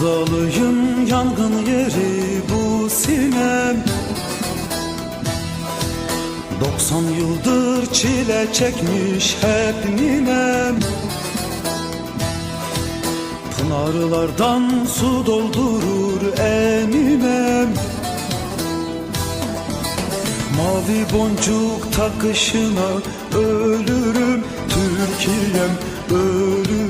Sevdalıyım yangın yeri bu sinem. 90 yıldır çile çekmiş hep ninem. Pınarlardan su doldurur eninem Mavi boncuk takışına ölürüm Türkiye'm ölürüm